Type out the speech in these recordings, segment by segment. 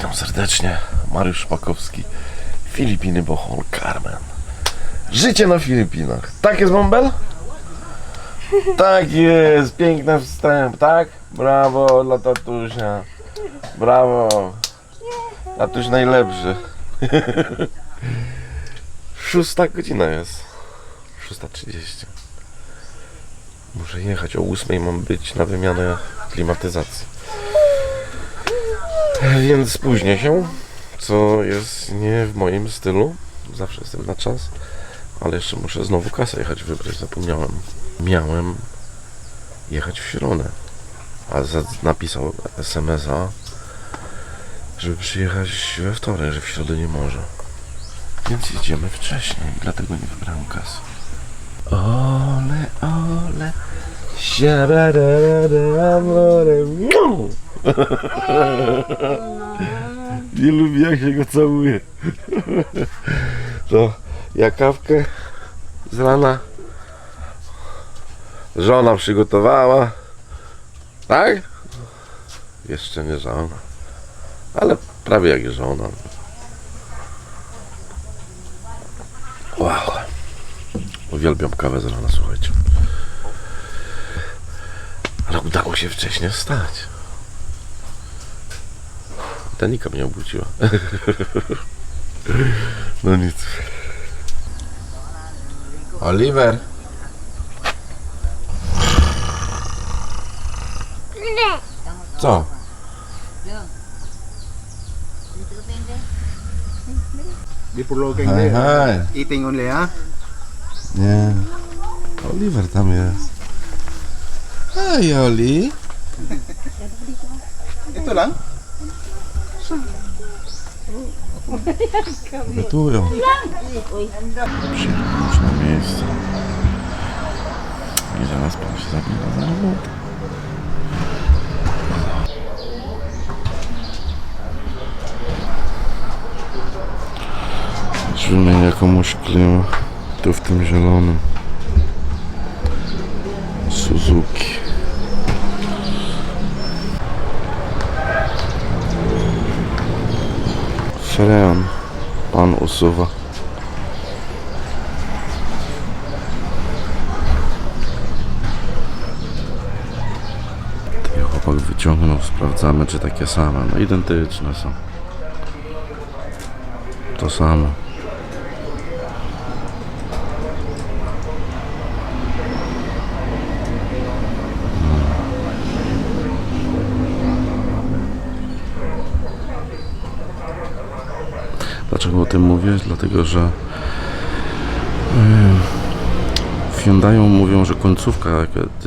Witam serdecznie. Mariusz Szpakowski. Filipiny, Bohol, Carmen. Życie na Filipinach. Tak jest, Bąbel? Tak jest. Piękny wstęp, tak? Brawo dla tatusia. Brawo. Tatuś najlepszy. Szósta godzina jest. 6.30. Muszę jechać o 8 mam być na wymianę klimatyzacji. Więc spóźnię się, co jest nie w moim stylu. Zawsze jestem na czas, ale jeszcze muszę znowu kasę jechać wybrać, zapomniałem. Miałem jechać w środę, a napisał SMS-a, żeby przyjechać we wtorek, że w środę nie może. Więc jedziemy wcześniej, dlatego nie wybrałem kasy. Ole, ole, miau. Nie lubi jak się go całuje. To ja kawkę z rana żona przygotowała. Tak? Jeszcze nie żona. Ale prawie jak żona. Wow. Uwielbiam kawę z rana, słuchajcie. Ale udało się wcześniej wstać. Danika mnie obudziła. No nic. Oliver. Co? Before looking Hi, there. hi. Eating only, ha? Nie. Oliver tam jest. Hej, Oli. Ito lang? Gotują. Przyjechałem już na miejsce. I zaraz pan się zabiera za robotę. Wymienię komuś klimę. Tu w tym zielonym. Suzuki. Freon. Pan usuwa. Tutaj chłopak wyciągnął, sprawdzamy czy takie same. No identyczne są. To samo. Dlaczego o tym mówię? Dlatego, że w Hyundai mówią, że końcówka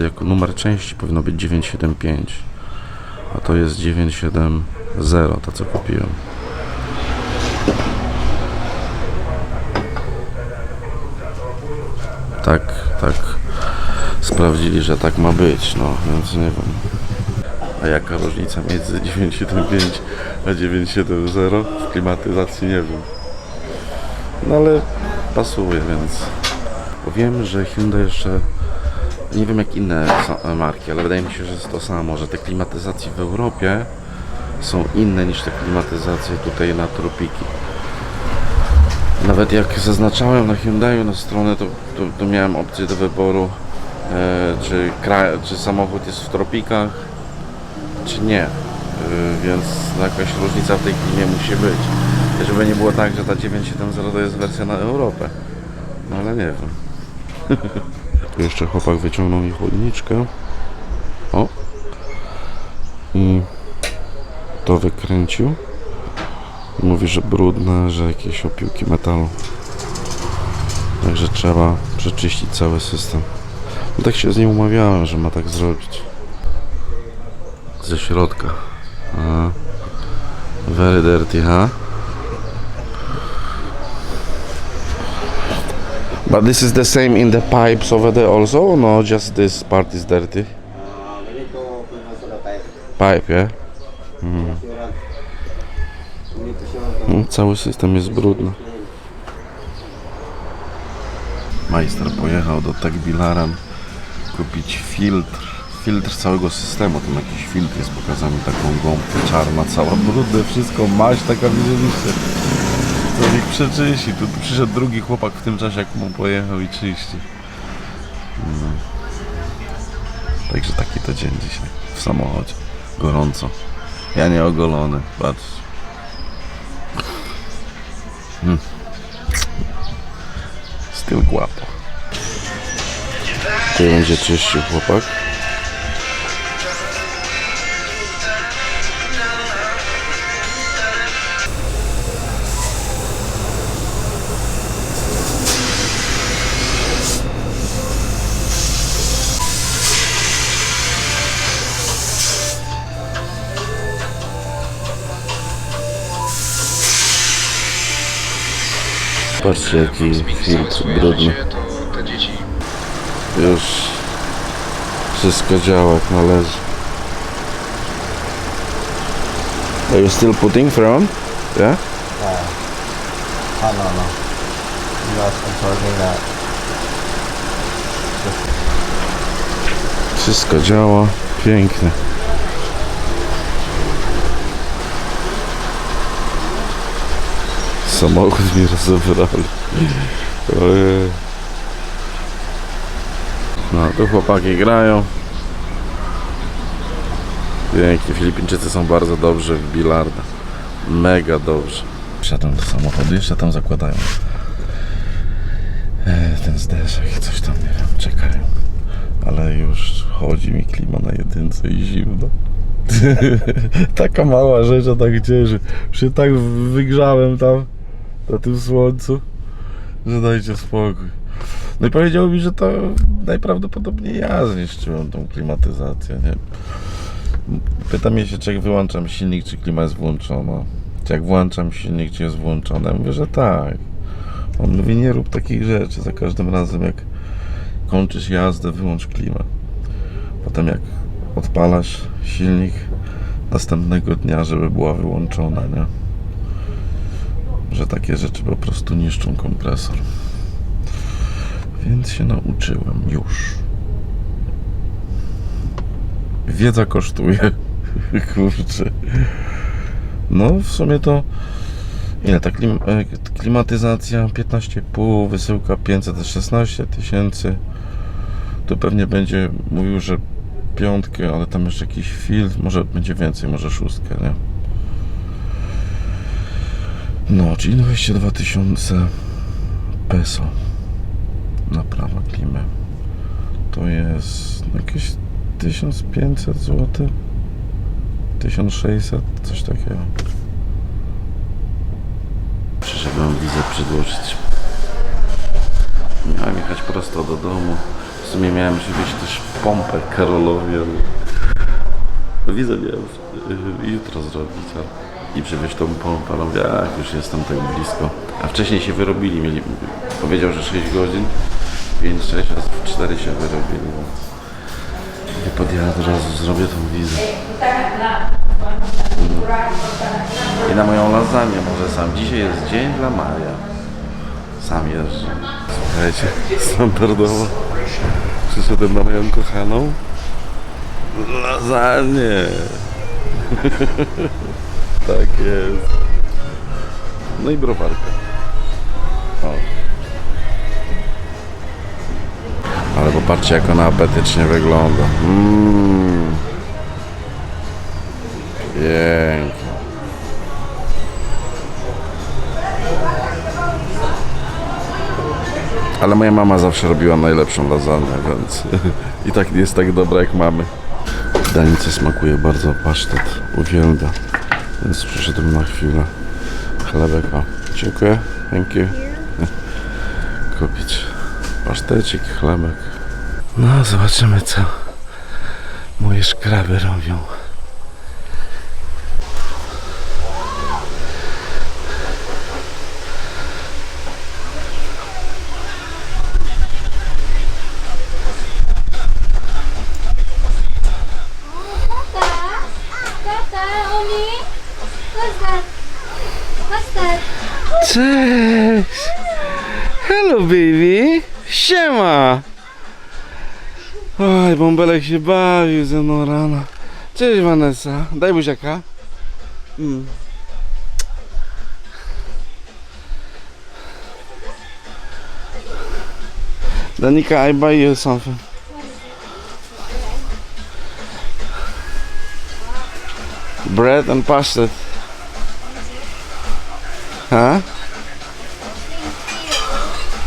jako, numer części powinno być 975, a to jest 970, to co kupiłem. Tak, tak sprawdzili, że tak ma być, no więc nie wiem. A jaka różnica między 975 a 970 w klimatyzacji nie wiem. No ale pasuje, więc wiem, że Hyundai jeszcze nie wiem jak inne są- marki, ale wydaje mi się, że jest to samo, że te klimatyzacje w Europie są inne niż te klimatyzacje tutaj na tropiki. Nawet jak zaznaczałem na Hyundai na stronę, to, to, to miałem opcję do wyboru, e, czy, kraj, czy samochód jest w tropikach, czy nie. Yy, Więc jakaś różnica w tej chwili nie musi być. Żeby nie było tak, że ta 970 to jest wersja na Europę. No ale nie wiem. tu jeszcze chłopak wyciągnął mi chłodniczkę. O. I to wykręcił. Mówi, że brudne, że jakieś opiłki metalu. Także trzeba przeczyścić cały system. No tak się z nim umawiałem, że ma tak zrobić ze środka. A. Very dirty, huh? But this is the same in the pipes over there also? No, just this part is dirty. Pipe. Yeah? Show No, cały system jest brudny. Majster pojechał do Tech Bilaran kupić filtr filtr całego systemu, tam jakiś filtr jest pokazany taką gąbkę czarna, cała brudne, wszystko, maść taka widzieliście. To niech przeczyści. Tu przyszedł drugi chłopak w tym czasie, jak mu pojechał i czyści. No. Także taki to dzień dzisiaj w samochodzie. Gorąco. Ja nie ogolony, patrz. Hmm. Styl guapo. Tu będzie czyścił chłopak. Patrzcie jaki filtr brudny. Już wszystko działa jak należy. Are you still putting from? Yeah? Ah, no, no. Yes, I'm sorting that. Wszystko działa. Pięknie. Samochód mi rozebrali. No, tu chłopaki grają. Pięknie. Filipińczycy są bardzo dobrzy w bilarda. Mega dobrze. Wsiadłem do samochodu, jeszcze tam zakładają e, ten zderzak, coś tam, nie wiem, czekają. Ale już chodzi mi klima na jedynce i zimno. Taka mała rzecz, a tak cieszy. Się tak wygrzałem tam na tym słońcu, że dajcie spokój. No i powiedział mi, że to najprawdopodobniej ja zniszczyłem tą klimatyzację, nie? Pyta się, czy jak wyłączam silnik, czy klima jest włączona. Czy jak włączam silnik, czy jest włączona. Ja mówię, że tak. On mówi, nie rób takich rzeczy. Za każdym razem, jak kończysz jazdę, wyłącz klimę. Potem jak odpalasz silnik następnego dnia, żeby była wyłączona, nie? Że takie rzeczy po prostu niszczą kompresor. Więc się nauczyłem już. Wiedza kosztuje. Kurczę. No, w sumie to. Ile ta klim, e, klimatyzacja 15,5, wysyłka 516 tysięcy. Tu pewnie będzie mówił, że piątkę, ale tam jeszcze jakiś filtr, może będzie więcej, może szóstkę, nie? No, czyli 22 tysiące peso. Naprawa klimy. To jest jakieś 1500 zł. 1600, coś takiego. Przyszedłem wizę przedłożyć. Miałem jechać prosto do domu. W sumie miałem przywieźć też pompę Karolowi, ale wizę miałem y, jutro zrobić, ale i przywieźć tą mówię, jak już jestem tak blisko. A wcześniej się wyrobili, mieli, powiedział, że 6 godzin, 5-6, a w 4 się wyrobili. Więc nie podjadę, od razu zrobię tą wizę. I na moją lasagne może sam. Dzisiaj jest dzień dla Maria. Sam jeżdżę. Słuchajcie, standardowo przyszedłem na moją kochaną lasagne. tak jest. No i browarkę. O. Ale popatrzcie jak ona apetycznie wygląda. Mm. Pięknie. Ale moja mama zawsze robiła najlepszą lasagne, więc i tak jest tak dobra jak mamy. Danice smakuje bardzo, pasztet uwielbia, więc przyszedłem na chwilę. Chlebek, o, dziękuję, thank you. Kupić pasztecik, chlebek. No, zobaczymy co moje szkraby robią. Cześć! Hello baby! Siema! Oj, bąbelek się bawił ze mną rano. Cześć Vanessa, daj buziaka. Mm. Danika, I buy you something. Bread and pasta. Huh?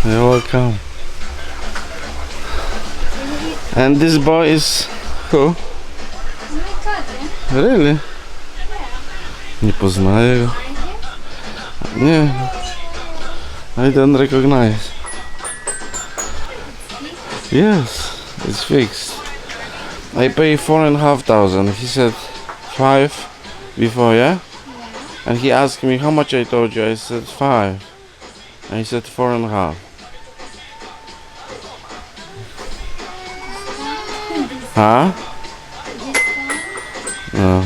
You're welcome. And this boy is who? Really? Nie poznaję go. Nie. I don't recognize. Yes, it's fixed. I pay four and a half thousand. He said five before, yeah? And he asked me how much I told you. I said five. And he said four and a half. Huh? No.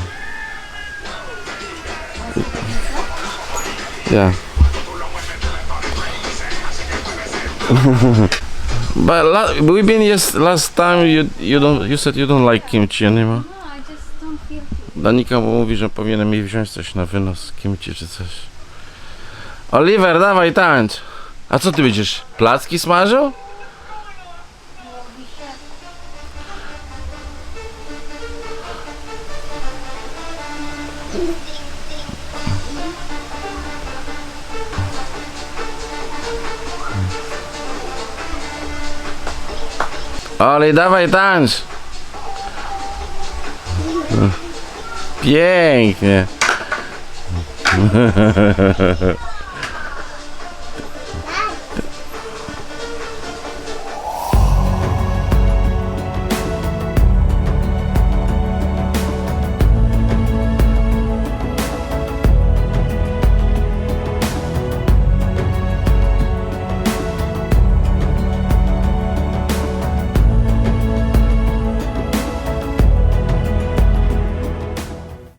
Yeah. but la- we've been yes last time you you don't you said you don't like kimchi anymore. No, I just don't feel Danika mówi, że powinienem jej wziąć coś na wynos kimchi czy coś. Oliver, dawaj tańcz. A co ty będziesz? Placki smażył? Oli, dawaj tańcz. Pięknie.